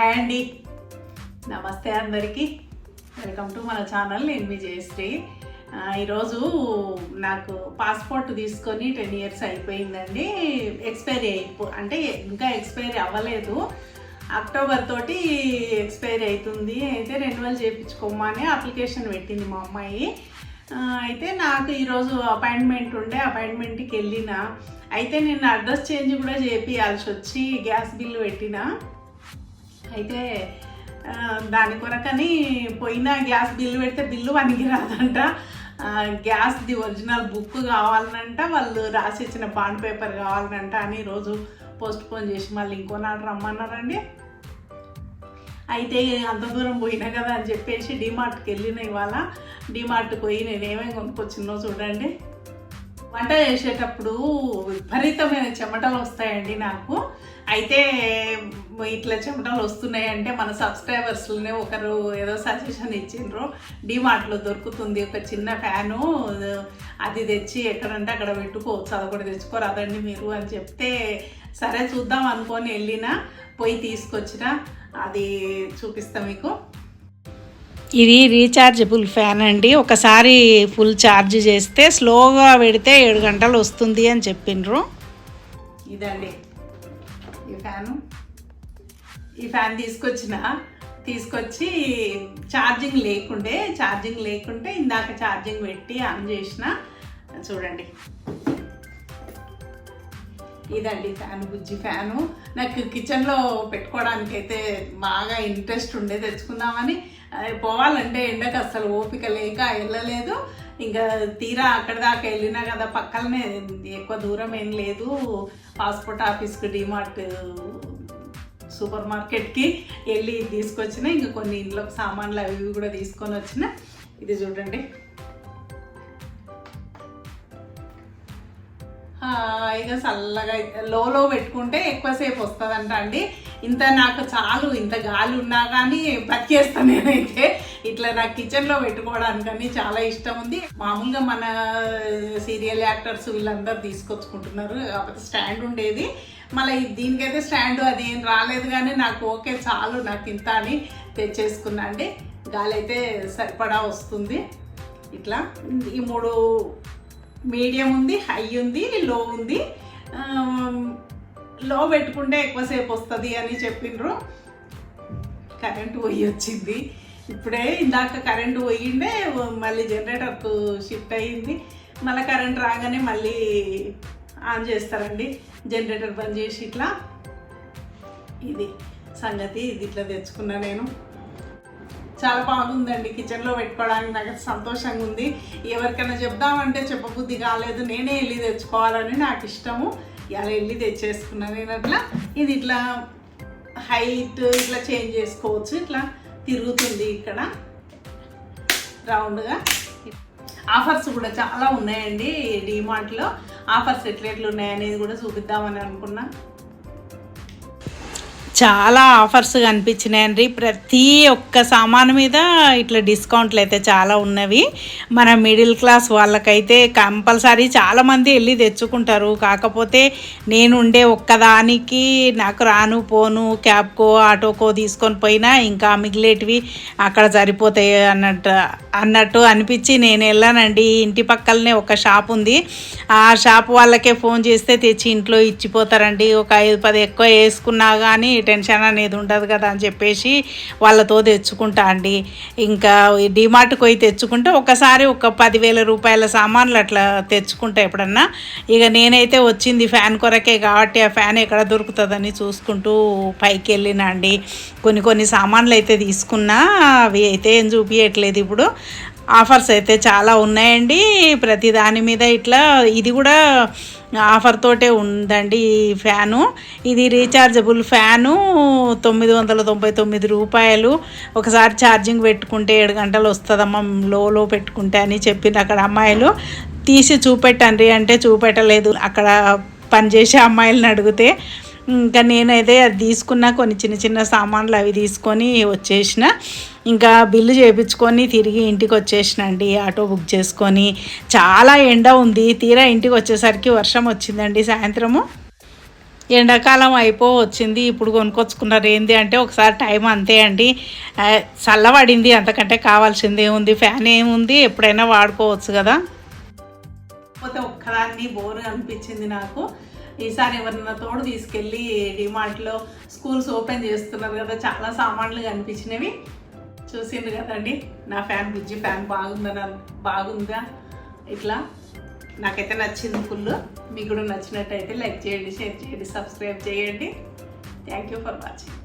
Hi అండి. నమస్తే అందరికీ. వెల్కమ్ టు మన ఛానల్. నేను మీ జయశ్రీ. ఈరోజు నాకు పాస్పోర్ట్ తీసుకొని టెన్ ఇయర్స్ అయిపోయిందండి. ఎక్స్పైరీ అయిపో అంటే ఇంకా ఎక్స్పైరీ అవ్వలేదు. అక్టోబర్ తోటి ఎక్స్పైరీ అవుతుంది. అయితే రెన్యువల్ చేయించుకోమని అప్లికేషన్ పెట్టింది మా అమ్మాయి. అయితే నాకు ఈరోజు అపాయింట్మెంట్ ఉండే అపాయింట్మెంట్కి వెళ్ళిన. అయితే నేను అడ్రస్ చేంజ్ కూడా చేపియాల్సి వచ్చి గ్యాస్ బిల్లు పెట్టిన. అయితే దాని కొరకని పోయిన గ్యాస్ బిల్లు పెడితే బిల్లు పనికి రాదంట. గ్యాస్ గ్యాస్ది ఒరిజినల్ బుక్ కావాలనంట వాళ్ళు రాసి ఇచ్చిన పాండ్ పేపర్ కావాలనంట అని రోజు పోస్ట్ పోన్ చేసి మళ్ళీ ఇంకో నాడు రమ్మన్నారండి. అయితే అంత దూరం పోయినా కదా అని చెప్పేసి డిమార్ట్కి వెళ్ళిన ఇవాళ. డిమార్ట్కి పోయి నేను ఏమేమి కొనుక్కొచ్చినో చూడండి. వంట చేసేటప్పుడు విపరీతమైన చెమటలు వస్తాయండి నాకు. అయితే ఇట్లా చెమటలు వస్తున్నాయి అంటే మన సబ్స్క్రైబర్స్లోనే ఒకరు ఏదో సజెషన్ ఇచ్చిండ్రు. డిమార్ట్లో దొరుకుతుంది ఒక చిన్న ఫ్యాను. అది తెచ్చి ఎక్కడంటే అక్కడ పెట్టుకోవచ్చు. అది కూడా తెచ్చుకోరాదండి మీరు అని చెప్తే సరే చూద్దాం అనుకొని వెళ్ళిన పోయి తీసుకొచ్చిన అది చూపిస్తాం మీకు. ఇది రీఛార్జబుల్ ఫ్యాన్ అండి. ఒకసారి ఫుల్ ఛార్జ్ చేస్తే స్లోగా పెడితే ఏడు గంటలు వస్తుంది అని చెప్పిండ్రు ఇదండి. ఈ ఫ్యాను. ఈ ఫ్యాన్ తీసుకొచ్చిన తీసుకొచ్చి ఛార్జింగ్ లేకుండే ఛార్జింగ్ లేకుంటే ఇందాక ఛార్జింగ్ పెట్టి ఆన్ చేసిన. చూడండి. ఇదండి ఫ్యాన్ బుజ్జి ఫ్యాను. నాకు కిచెన్లో పెట్టుకోవడానికి అయితే బాగా ఇంట్రెస్ట్ ఉండే తెచ్చుకుందామని. అది పోవాలంటే ఎండకు అసలు ఓపిక లేక వెళ్ళలేదు. ఇంకా తీరా అక్కడ దాకా వెళ్ళినా కదా పక్కనే ఎక్కువ దూరం ఏం లేదు. పాస్పోర్ట్ ఆఫీస్కి డిమార్ట్ సూపర్ మార్కెట్కి వెళ్ళి తీసుకొచ్చిన. ఇంకా కొన్ని ఇంట్లో సామాన్లు అవి ఇవి కూడా తీసుకొని వచ్చిన. ఇది చూడండి. హాయిగా చల్లగా లోలో పెట్టుకుంటే ఎక్కువసేపు వస్తుందంట అండి. ఇంత నాకు చాలు ఇంత గాలి ఉన్నా కానీ బతికేస్తాను నేనైతే. ఇట్లా నాకు కిచెన్లో పెట్టుకోవడానికని చాలా ఇష్టం ఉంది. మామూలుగా మన సీరియల్ యాక్టర్స్ వీళ్ళందరూ తీసుకొచ్చుకుంటున్నారు. కాకపోతే స్టాండ్ ఉండేది. మళ్ళీ దీనికైతే స్టాండ్ అది ఏం రాలేదు కానీ నాకు ఓకే చాలు నాకు ఇంత అని తెచ్చేసుకున్నా అండి. గాలి అయితే సరిపడా వస్తుంది. ఇట్లా ఈ మూడు మీడియం ఉంది హై ఉంది లో ఉంది. లో పెట్టుకుంటే ఎక్కువసేపు వస్తుంది అని చెప్పిండ్రు కరెంటు పోయి వచ్చింది. ఇప్పుడే ఇందాక కరెంటు పోయిండే మళ్ళీ జనరేటర్కు షిఫ్ట్ అయ్యింది మళ్ళీ కరెంట్ రాగానే మళ్ళీ ఆన్ చేస్తారండి. జనరేటర్ బంద్ చేసి ఇట్లా. ఇది సంగతి ఇది ఇట్లా తెచ్చుకున్నా నేను. చాలా బాగుందండి కిచెన్లో పెట్టుకోవడానికి. నాకు సంతోషంగా ఉంది. ఎవరికైనా చెప్దామంటే చెప్పబుద్ధి కాలేదు. నేనే వెళ్ళి తెచ్చుకోవాలని నాకు ఇష్టము. ఇలా వెళ్ళి తెచ్చేసుకున్నాను నేను అట్లా. ఇది ఇట్లా హైట్ ఇట్లా చేంజ్ చేసుకోవచ్చు. ఇట్లా తిరుగుతుంది ఇక్కడ. రౌండ్గా ఆఫర్స్ కూడా చాలా ఉన్నాయండి డిమార్ట్లో ఆఫర్స్ ఎట్లెట్లు ఉన్నాయనేది కూడా చూపిద్దామని అనుకున్నా. చాలా ఆఫర్స్ కనిపించినాయండి. ప్రతి ఒక్క సామాను మీద ఇట్లా డిస్కౌంట్లు అయితే చాలా ఉన్నవి. మన మిడిల్ క్లాస్ వాళ్ళకైతే కంపల్సరీ చాలామంది వెళ్ళి తెచ్చుకుంటారు. కాకపోతే నేను ఉండే ఒక్కదానికి నాకు రాను పోను క్యాబ్కో ఆటోకో తీసుకొని పోయినా ఇంకా మిగిలేటివి అక్కడ సరిపోతాయి అన్నట్టు అన్నట్టు అనిపించి నేను వెళ్ళానండి. ఇంటి పక్కలనే ఒక షాప్ ఉంది. ఆ షాప్ వాళ్ళకే ఫోన్ చేస్తే తెచ్చి ఇంట్లో ఇచ్చిపోతారండి. ఒక ఐదు పది ఎక్కువ వేసుకున్నా కానీ టెన్షన్ అనేది ఉండదు కదా అని చెప్పేసి వాళ్ళతో తెచ్చుకుంటా అండి. ఇంకా డిమార్ట్కి పోయి తెచ్చుకుంటే ఒకసారి ఒక పదివేల రూపాయల సామాన్లు అట్లా తెచ్చుకుంటా ఎప్పుడన్నా. ఇక నేనైతే వచ్చింది ఫ్యాన్ కొరకే కాబట్టి ఆ ఫ్యాన్ ఎక్కడ దొరుకుతుందని చూసుకుంటూ పైకి వెళ్ళినా అండి. కొన్ని కొన్ని సామాన్లు అయితే తీసుకున్నా అవి అయితే ఏం చూపించట్లేదు ఇప్పుడు. ఆఫర్స్ అయితే చాలా ఉన్నాయండి. ప్రతి దాని మీద ఇట్లా ఇది కూడా ఆఫర్ తోటే ఉందండి ఈ ఫ్యాను. ఇది రీఛార్జబుల్ ఫ్యాను తొమ్మిది వందల తొంభై తొమ్మిది రూపాయలు. ఒకసారి ఛార్జింగ్ పెట్టుకుంటే ఏడు గంటలు వస్తుందమ్మా లోలో పెట్టుకుంటే అని చెప్పింది అక్కడ అమ్మాయిలు తీసి చూపెట్టండి అంటే చూపెట్టలేదు అక్కడ పనిచేసే అమ్మాయిలను అడిగితే. ఇంకా నేనైతే అది తీసుకున్న కొన్ని చిన్న చిన్న సామాన్లు అవి తీసుకొని వచ్చేసిన. ఇంకా బిల్లు చేయించుకొని తిరిగి ఇంటికి వచ్చేసినండి. ఆటో బుక్ చేసుకొని చాలా ఎండ ఉంది. తీరా ఇంటికి వచ్చేసరికి వర్షం వచ్చిందండి. సాయంత్రము ఎండాకాలం అయిపో వచ్చింది. ఇప్పుడు కొనుక్కొచ్చుకున్నారు. ఏంది అంటే ఒకసారి టైం అంతే అండి. చల్లబడింది. అంతకంటే కావాల్సింది ఏముంది? ఫ్యాన్ ఏముంది? ఎప్పుడైనా వాడుకోవచ్చు కదా. పోతే ఒక్కదాన్ని బోర్ అనిపించింది నాకు. ఈసారి ఎవరన్నా తోడు తీసుకెళ్ళి డిమార్ట్లో స్కూల్స్ ఓపెన్ చేస్తున్నారు కదా. చాలా సామాన్లు కనిపించినవి. చూసింది కదండి. నా ఫ్యాన్ బుజ్జి ఫ్యాన్ బాగుందా బాగుందా? ఇట్లా. నాకైతే నచ్చింది ఫుల్. మీకు కూడా నచ్చినట్టయితే లైక్ చేయండి షేర్ చేయండి సబ్స్క్రైబ్ చేయండి. Thank you for watching